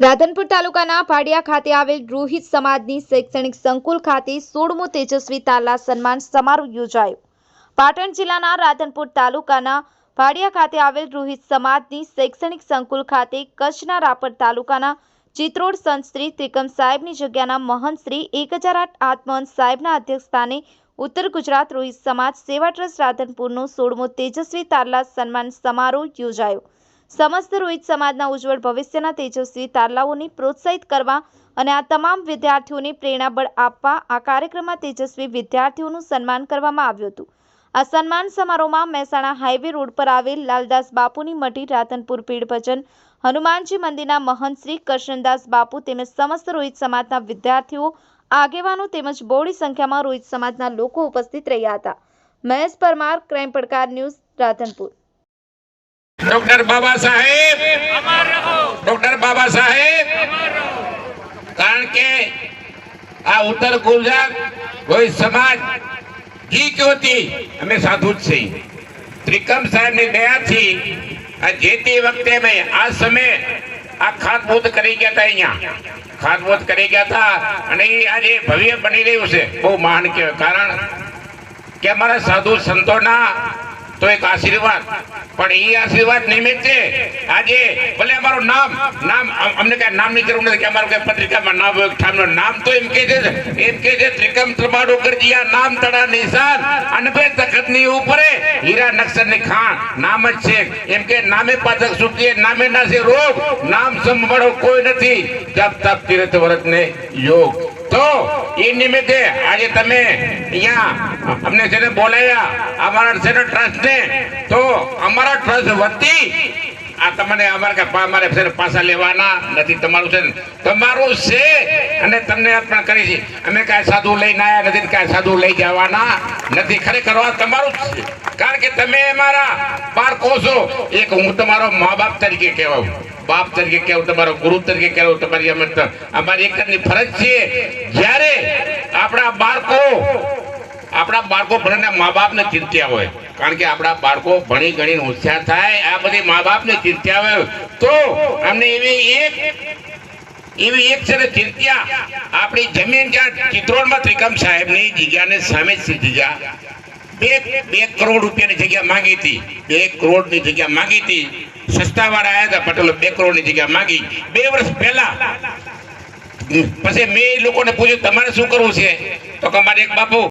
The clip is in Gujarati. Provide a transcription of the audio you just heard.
રાધનપુર તાલુકાના ભાડિયા ખાતે આવેલ રોહિત સમાજની શૈક્ષણિક સંકુલ ખાતે સોળમો તેજસ્વી તાલા સન્માન સમારોહ યોજાયો. પાટણ જિલ્લાના રાધનપુર તાલુકાના ભાડિયા ખાતે આવેલ રોહિત સમાજની શૈક્ષણિક સંકુલ ખાતે કચ્છના રાપર તાલુકાના ચિત્રોડ સંતશ્રી ત્રિકમ સાહેબની જગ્યાના મહંતશ્રી એક હજાર આઠ આત્મહંત સાહેબના અધ્યક્ષસ્થાને ઉત્તર ગુજરાત રોહિત સમાજ સેવા ટ્રસ્ટ રાધનપુરનો સોળમો તેજસ્વી તારલા સન્માન સમારોહ યોજાયો. સમસ્ત રોહિત સમાજના ઉજ્જવળ ભવિષ્યના તેજસ્વી તારલાઓને પ્રોત્સાહિત કરવા અને આ તમામ વિદ્યાર્થીઓને પ્રેરણાબળ આપવા આ કાર્યક્રમમાં તેજસ્વી વિદ્યાર્થીઓનું સન્માન કરવામાં આવ્યું હતું. આ સન્માન સમારોહમાં મહેસાણા હાઈવે રોડ પર આવેલ લાલદાસ બાપુની મઢી રાધનપુર પીડ ભજન, હનુમાનજી મંદિરના મહંત શ્રી કરશનદાસ બાપુ તેમજ સમસ્ત રોહિત સમાજના વિદ્યાર્થીઓ, આગેવાનો તેમજ બહોળી સંખ્યામાં રોહિત સમાજના લોકો ઉપસ્થિત રહ્યા હતા. Mahesh Parmar, crime Padkar news, Radhanpur. Doctor Baba Saheb. Doctor Baba સાહેબ. કારણ કે આ ઉત્તર ગુજરાત કોઈ સમાજ ઘી ક્યોથી અમે સાધુ જ છીએ. ત્રિકમ સાહેબની દયાથી આ જે તે વખતે મેં આ સમયે આ ખાતમુહૂર્ત કરી ગયા હતા અહીંયા. ખાતમુહૂર્ત કરી ગયા હતા અને એ આજે ભવ્ય બની રહ્યું છે. બહુ મહાન કહેવાય. કારણ કે અમારા સાધુ સંતોના તો એક આશીર્વાદ. પણ એ આશીર્વાદ નિમિત્તે આજે ભલે અમારું નામ નામ અમને કઈ નામની જરૂર નથી કે અમારું કઈ પત્રિકામાં નામ ઠામનું નામ તો એમ કે છે એમ કે છે, ત્રિકમ ત્રમાડો આ નામ તડા નિશાન. અનભે તખતની ઉપરે હીરા નક્ષરની ખાણ. નામ જ છે. એમ કે નામે પાછળ સુખીએ નામે નાશે રોગ. નામ સંભાળો કોઈ નથી. જપ તપ તીર્થ વ્રત ને યોગ. તો એ નિમિત્તે આજે તમે અહીંયા અમને છે ને બોલાયા, અમારા છે ને ટ્રસ્ટ ને તો અમારા ટ્રસ્ટ વતી આ તમને અમારે અમારે છે પાછા લેવાના, નથી તમારું છે તમારું છે અને તમને અર્પણ કરી છે અમે કાંઈ સાધુ લઈને આવ્યા નથી કાંઈ સાધુ લઈ જવાના નથી. ખરેખર આ તમારું જ છે. કારણ કે તમે અમારા બાળકો છો. એક હું તમારો મા બાપ તરીકે કહેવાઉં. બાપ તરીકે કહેવું, તમારો ગુરુ તરીકે કહેવું, તમારી અમારી એક ફરજ છે જ્યારે આપણા બાળકો આપણા બાળકો ભણીને મા બાપને ચિંત્યા હોય, કારણ કે આપણા બાળકો ભણી ગણીને હોશિયાર થાય, આ બધી મા બાપને ચિંત્યા હોય, તો અમને એવી એક એવી એક છે ને ચિંત્યા. આપણી જમીન જ્યાં ચિત્રોડમાં ત્રિકમ સાહેબની જગ્યાને સામે જ. જગ્યા બે બે કરોડ રૂપિયાની જગ્યા માંગી હતી. બે કરોડની જગ્યા માંગી હતી. સસ્તા વાળા આવ્યા હતા, પટેલો બે કરોડની જગ્યા માંગી. બે વર્ષ પહેલા પછી મેં લોકોને પૂછ્યું, તમારે શું કરવું છે? તો કે, મારે એક બાપુ